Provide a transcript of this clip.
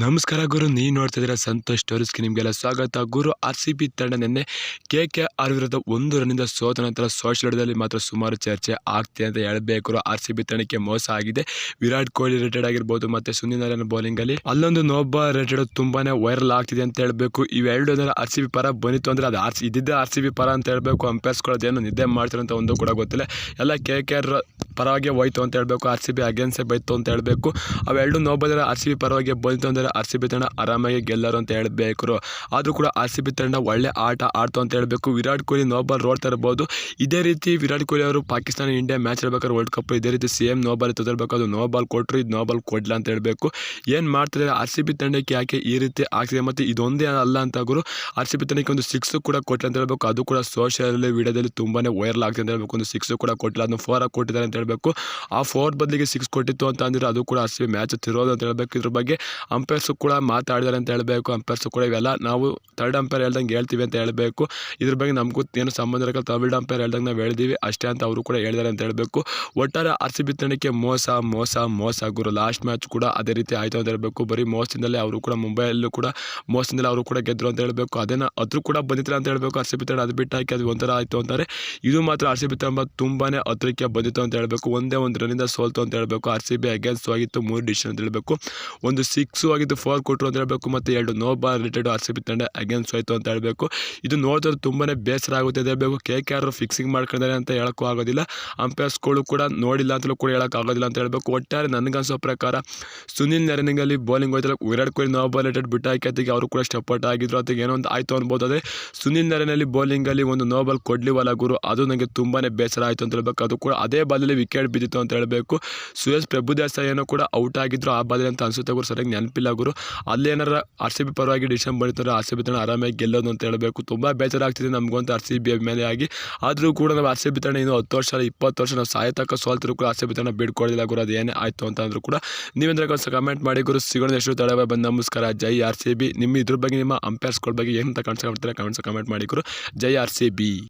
ನಮಸ್ಕಾರ ಗುರು, ನೀವು ನೋಡ್ತಾ ಇದ್ದೀರಾ ಸಂತೋಷ್ ಟೋರಿಸ್ಗೆ ನಿಮಗೆಲ್ಲ ಸ್ವಾಗತ. ಗುರು ಆರ್ ಸಿ ಬಿ ತಂಡ ನಿನ್ನೆ ಕೆ ಕೆ ಆರ್ ವಿರುದ್ಧ ಒಂದು ರನ್ನಿಂದ ಸೋತ ನಂತರ ಸೋಷಿಯಲ್ ಮೀಡಿಯಾದಲ್ಲಿ ಮಾತ್ರ ಸುಮಾರು ಚರ್ಚೆ ಆಗ್ತಿದೆ ಅಂತ ಹೇಳಬೇಕು ಆರ್ ಸಿ ಬಿ ತಂಡಕ್ಕೆ ಮೋಸ ಆಗಿದೆ. ವಿರಾಟ್ ಕೊಹ್ಲಿ ರಿಲೇಟೆಡ್ ಆಗಿರ್ಬೋದು ಮತ್ತೆ ಸುನಿಲ್ ನಾರಾಯಣ ಬೌಲಿಂಗಲ್ಲಿ ಅಲ್ಲೊಂದು ನೋಬ್ಬ ರಿಲೇಟೆಡ್ ತುಂಬಾನೇ ವೈರಲ್ ಆಗ್ತಿದೆ ಅಂತ ಹೇಳಬೇಕು. ಇವೆರಡು ಅಂದರೆ ಆರ್ ಸಿ ಬಿ ಪರ ಬಂದಿತ್ತು ಅಂದ್ರೆ ಅದು ಆರ್ ಸಿ ಇದ್ದಿದ್ದ ಆರ್ ಸಿ ಬಿ ಪರ ಅಂತ ಹೇಳಬೇಕು. ಅಂಪೈರ್ಸ್ಗಳದ್ದೇನು ನಿದ್ದೆ ಮಾಡ್ತಾರೆ ಅಂತ ಒಂದು ಕೂಡ ಗೊತ್ತಿಲ್ಲ. ಎಲ್ಲ ಕೆ ಕೆ ಆರ್ ಪರವಾಗಿ ಹೋಯ್ತು ಅಂತ ಹೇಳಬೇಕು, ಆರ್ ಸಿ ಬಿ ಅಗೇನ್ಸೇ ಬೈತು ಅಂತ ಹೇಳಬೇಕು. ಅವೆರಡು ನೋಬದ್ರೆ ಆರ್ ಸಿ ಬಿ ಪರವಾಗಿ ಬಂತು ಅಂದರೆ ಆರ್ ಸಿ ಬಿ ತಂಡ ಆರಾಮಾಗಿ ಗೆಲ್ಲರು ಅಂತ ಹೇಳಬೇಕು ಆದರೂ ಕೂಡ ಆರ್ ಸಿ ಬಿ ತಂಡ ಒಳ್ಳೆ ಆಟ ಆಡ್ತು ಅಂತ ಹೇಳಬೇಕು. ವಿರಾಟ್ ಕೊಹ್ಲಿ ನೋಬಾಲ್ ರೋಡ್ ಇರ್ಬೋದು ಇದೇ ರೀತಿ ವಿರಾಟ್ ಕೊಹ್ಲಿ ಅವರು ಪಾಕಿಸ್ತಾನ ಇಂಡಿಯಾ ಮ್ಯಾಚ್ ಇರಬೇಕಾದ್ರೆ ವರ್ಲ್ಡ್ ಕಪ್ ಇದೇ ರೀತಿ ಸೇಮ್ ನೋಬಾಲ್ ತೊಗೊಳ್ಬೇಕು. ಅದು ನೋಬಾಲ್ ಕೊಟ್ಟರು ಇದು ನೋಬಾಲ್ ಕೊಡಲ ಅಂತ ಹೇಳಬೇಕು. ಏನು ಮಾಡ್ತಾರೆ ಆರ್ ಸಿ ಬಿ ತಂಡಕ್ಕೆ ಯಾಕೆ ಈ ರೀತಿ ಆಗ್ತಿದೆ? ಮತ್ತು ಇದೊಂದೇ ಅಲ್ಲ ಅಂತ ಗುರು. ಆರ್ ಸಿ ಬಿ ತಂಡಕ್ಕೆ ಒಂದು ಸಿಕ್ಸ್ ಕೂಡ ಕೊಟ್ಟರೆ ಅಂತ ಹೇಳಬೇಕು. ಅದು ಕೂಡ ಸೋಷಿಯಲ್ ವಿಡಿಯೋದಲ್ಲಿ ತುಂಬಾ ವೈರಲ್ ಆಗ್ತಿದೆ ಅಂತ ಹೇಳಬೇಕು. ಒಂದು ಸಿಕ್ಸ್ ಕೂಡ ಕೊಟ್ಟಿಲ್ಲ ಅದನ್ನು ಫೋರ್ ಕೊಟ್ಟಿದ್ದಾರೆ ಅಂತ ಹೇಳಬೇಕು. ಆ ಫೋರ್ ಬದಲಿಗೆ ಸಿಕ್ಸ್ ಕೊಟ್ಟಿತ್ತು ಅಂತ ಅಂದ್ರೆ ಅದು ಕೂಡ ಆರ್ ಸಿ ಬಿ ಮ್ಯಾಚ್ ತಿರೋದು ಅಂತ ಹೇಳಬೇಕು. ಇದ್ರ ಬಗ್ಗೆ ಅಂಪೈರ್ಸು ಕೂಡ ಮಾತಾಡಿದ್ದಾರೆ ಅಂತ ಹೇಳಬೇಕು. ಅಂಪೈರ್ಸು ಕೂಡ ಇವೆಲ್ಲ ನಾವು ಥರ್ಡ್ ಅಂಪೈರ್ ಹೇಳ್ದಂಗೆ ಹೇಳ್ತೀವಿ ಅಂತ ಹೇಳಬೇಕು. ಇದ್ರ ಬಗ್ಗೆ ನಮಗೂ ಏನು ಸಂಬಂಧ ಇರಲ್ಲ. ಥರ್ಡ್ ಅಂಪೈರ್ ಹೇಳ್ದಂಗೆ ನಾವು ಹೇಳಿದೀವಿ. ಅಷ್ಟೇ ಅಂತ ಅವರು ಕೂಡ ಹೇಳಿದ್ದಾರೆ ಅಂತ ಹೇಳಬೇಕು. ಒಟ್ಟಾರೆ ಆರ್ ಸಿ ಮೋಸ ಮೋಸ ಮೋಸ ಗುರು. ಲಾಸ್ಟ್ ಮ್ಯಾಚ್ ಕೂಡ ಅದೇ ರೀತಿ ಆಯಿತು ಅಂತ ಹೇಳಬೇಕು. ಬರೀ ಮೋಸದಿಂದಲೇ ಅವರು ಕೂಡ ಮುಂಬೈಯಲ್ಲೂ ಕೂಡ ಮೋಸದಿಂದಲೇ ಅವರು ಕೂಡ ಗೆದ್ದರು ಅಂತ ಹೇಳಬೇಕು. ಅದೇನ ಅದ್ರ ಕೂಡ ಬಂದಿತ್ತಿಲ್ಲ ಅಂತ ಹೇಳಬೇಕು. ಆರ್ ಸಿ ಅದು ಬಿಟ್ಟು ಹಾಕಿ ಅದು ಒಂಥರ ಆಯಿತು ಅಂತಾರೆ. ಇದು ಮಾತ್ರ ಆರ್ ಸಿ ಬಿ ತುಂಬಾ ಹತ್ರಕ್ಕೆ ಬಂದಿತ್ತು ಅಂತ ಹೇಳಬೇಕು. ಒಂದೇ ಒಂದು ರನ್ನಿಂದ ಸೋಲ್ತು ಅಂತ ಹೇಳಬೇಕು ಆರ್ ಸಿ ಬಿ ಅಗೇನ್ಸ್ಟ್ ಆಗಿತ್ತು, ಮೂರು ಡಿಸಿಷನ್ ಅಂತ ಹೇಳಬೇಕು, ಒಂದು ಸಿಕ್ಸು ಆಗಿತ್ತು ಫೋರ್ ಕೊಟ್ಟರು ಅಂತ ಹೇಳಬೇಕು, ಮತ್ತು ಎರಡು no ball related R C B ತಂಡ ಅಗೇನ್ಸ್ಟ್ ಹೋಯಿತು ಅಂತ ಹೇಳಬೇಕು. ಇದು ನೋಡಿದ್ರೆ ತುಂಬಾ ಬೇಸರ ಆಗುತ್ತೆ ಅಂತ ಹೇಳಬೇಕು. ಕೆ ಕೆ ಆರ್ ಫಿಕ್ಸಿಂಗ್ ಮಾಡ್ಕೊಂಡಿದ್ದಾರೆ ಅಂತ ಹೇಳೋಕ್ಕೂ ಆಗೋದಿಲ್ಲ. ಅಂಪೈರ್ಸ್ಗಳು ಕೂಡ ನೋಡಿಲ್ಲ ಅಂತಲೂ ಕೂಡ ಹೇಳೋಕ್ಕಾಗೋದಿಲ್ಲ ಅಂತ ಹೇಳಬೇಕು. ಒಟ್ಟಾರೆ ನನಗನ್ಸೋ ಪ್ರಕಾರ ಸುನಿಲ್ ನರೇನಿಂಗಲ್ಲಿ ಬೌಲಿಂಗ್ ಹೋಯ್ತಲ್ಲ Virat Kohli no ball related ಬಿಟ್ಟು ಹಾಕಿ ಅವರು ಕೂಡ ಸ್ಟೆಪ್ ಔಟ್ ಆಗಿದ್ರು ಅದಕ್ಕೆ ಏನೋ ಒಂದು ಆಯಿತು ಅನ್ಬೋದು. ಅದೇ ಸುನಿಲ್ ಬೌಲಿಂಗ್ ಬೌಲಿಂಗಲ್ಲಿ ಒಂದು ನೋ ಬಾಲ್ ಕೊಡ್ಲಿವಲ್ಲ ಗುರು, ಅದು ನನಗೆ ತುಂಬಾ ಬೇಸರ ಆಯಿತು ಅಂತ ಹೇಳಬೇಕು. ಅದು ಕೂಡ ಅದೇ ಬಾಲಲ್ಲಿ ವಿಕೆಟ್ ಬಿದ್ದಿತ್ತು ಅಂತ ಹೇಳಬೇಕು. ಸುಯಸ್ ಪ್ರಭುದಾಸ ಏನೋ ಕೂಡ ಔಟ್ ಆಗಿದ್ರು. ಆ ಬಾಲಲ್ಲಿ ಅಂತ ಅನ್ಸುತ್ತೆ ಗುರು, ಸರಿಯಾಗಿ ನೆನಪಿಲ್ಲ ಗುರು. ಅಲ್ಲೇನಾರ ಆರ್ ಸಿ ಬಿ ಪರವಾಗಿ ಡಿಸಿಷನ್ ಬಂದಿರ್ತಾರೆ ಆರ್ ಸಿ ಬಿ ತಂಡ ಆರಾಮಾಗಿ ಗೆಲ್ಲೋದು ಅಂತ ಹೇಳಬೇಕು. ತುಂಬ ಬೇಜಾರಾಗ್ತಿದೆ ನಮಗಂತ ಆರ್ ಸಿ ಬಿ ಮೇಲೆ ಆಗಿ ಆದರೂ ಕೂಡ ನಾವು ಆರ್ ಸಿ ಬಿ ತಂಡ ಇನ್ನು ಹತ್ತು ವರ್ಷ, ಇಪ್ಪತ್ತು ವರ್ಷ ನಾವು ಸಾಯತಕ್ಕ ಸೋಲ್ತಿರು ಕೂಡ ಆರ್ ಸಿ ಬಿ ತಂಡ ಬಿಡ್ಕೊಡಿಲ್ಲ ಗುರು. ಅದು ಏನೇ ಆಯಿತು ಅಂತ ಅಂದರೂ ಕೂಡ ನೀವೇಂದ್ರೆ ಕಮೆಂಟ್ ಮಾಡಿ ಗುರು. ಸಿಗೋಣ ಎಷ್ಟು ತಡವೆ ಬಂದು ನಮಸ್ಕಾರ. ಜೈ ಆರ್ ಸಿ ಬಿ. ನಿಮ್ಮ ಇದ್ರ ಬಗ್ಗೆ, ನಿಮ್ಮ ಅಂಪೈರ್ಸ್ಗಳ ಬಗ್ಗೆ ಏನಂತ ಕಾಣಿಸ್ಕೊಳ್ತಾರೆ ಕಮೆಂಟ್ಸ್ ಕಮೆಂಟ್ ಮಾಡಿ ಗುರು. ಜೈ ಆರ್ ಸಿ ಬಿ.